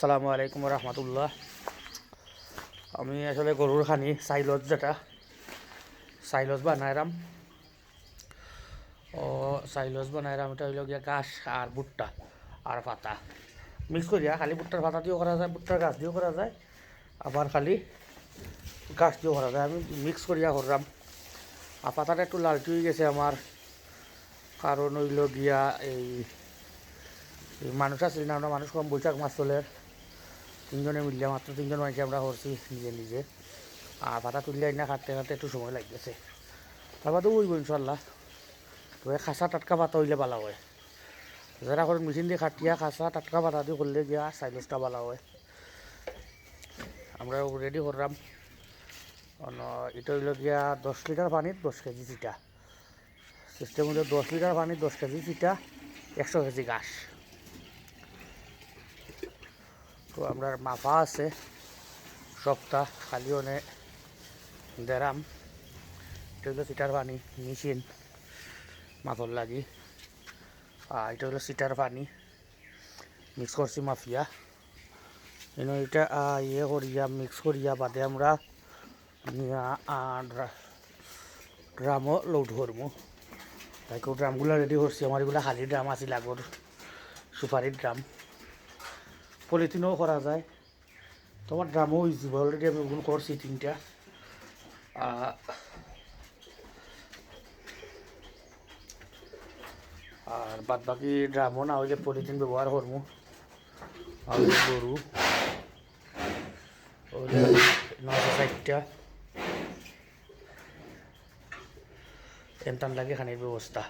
সালামু আলাইকুম রহমতুল্লাহ। আমি আসলে গরুর খানি সাইলজ যেটা, সাইলজ বানাইরাম ও, সাইলজ বানাইরাম এটা হইল গিয়া ঘাস আর ভুট্টা আর পাতা। মিক্স করিয়া খালি ভুট্টার পাতা দিয়েও করা যায়, ভুট্টার গাছ দিয়েও করা যায়, আবার খালি গাছ দিয়েও করা যায়। আমি মিক্স করিয়া করলাম। আর পাতাটা একটু লালচি হয়ে গেছে আমার। কারণ হইল গিয়া এই এই মানুষ আছে না আমরা মানুষ কম বৈশাখ মাস চলে। তিনজনে মিললে মাত্র তিনজন মানুষ আমরা করছি নিজে নিজে। আর পাতা তুললে না কাটতে কাটতে একটু সময় লাগতেছে। তারপর তো উইব ইনশাল্লাহ। তবে খাসা টাটকা পাতা হইলে ভালো হয়। যারা করে মেশিন দিয়ে খাটিয়া খাসা টাটকা পাতা দিয়ে করলে গিয়া সাইলেসটা ভালো হয়। আমরা রেডি করলাম। এটা হইল গিয়া দশ লিটার পানির দশ কেজি চিটা সিস্টেম হলো দশ লিটার পানির দশ কেজি চিটা একশো কেজি ঘাস। তো আমরা মাফা আছে সপ্তাহ খালি অনে দেরাম। এটা হলো সিটার পানি, মেশিন, মাথর লাগি। আর এটা হলো সিটার পানি মিক্স করছি মাফিয়া। এনে এটা ইয়ে করিয়া মিক্স করিয়া বাদে আমরা ড্রামও লোড করব। তাই ড্রামগুলো রেডি করছি, আমার এগুলো খালি ড্রাম আছিল আগর সুপারির ড্রাম। পলিথিনও করা যায়। তোমার ড্রামও ইউজ অলরেডি আমি ওগুলো করছি তিনটা। আর বাদ বাকি ড্রামও না হইলে পলিথিন ব্যবহার করব। আর গরু। ওইটা নয়শো ষাটটা। লাগে খানির ব্যবস্থা।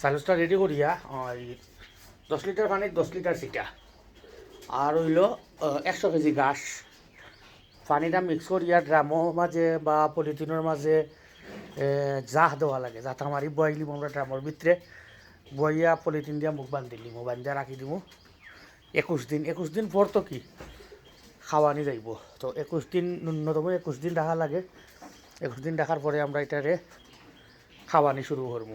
সালুসটা রেডি করিয়া ওই দশ লিটার পানির দশ লিটার সিটা আর হইল একশো কেজি ঘাস পানিটা মিক্স করিয়া ড্রামও মাঝে বা পলিথিনের মাঝে জাহ দেওয়া লাগে। যাতা মারি বয়াইলিম আমরা ড্রামর ভিতরে বইয়া পলিথিন দিয়া মুখ বান্ধিলি মুখ বান্ধিয়া রাখি দিব একুশ দিন। একুশ দিন পর তো কি? খাওয়ানি যাইব। তো একুশ দিন, ন্যূনতম একুশ দিন রাখা লাগে। একুশ দিন রাখার পরে আমরা এটারে খাওয়ানি শুরু করব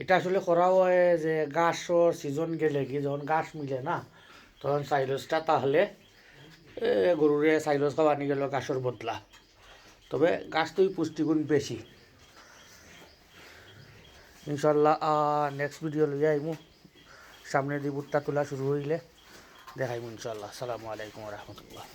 এটা আসলে করা হয় যে গাছর সিজন গেলে কি, যখন গাছ মিলে না, তখন সাইলসটা তাহলে গরুরে সাইলস খাওয়ানি গেল গাছর বদলা। তবে গাছ তো পুষ্টিগুণ বেশি। ইনশাল্লাহ নেক্সট ভিডিও লইয়া আইমু। সামনে দি বুটটা তোলা শুরু হইলে দেখাইমু ইনশাল্লাহ আসসালামু আলাইকুম রহমতুল্লাহ।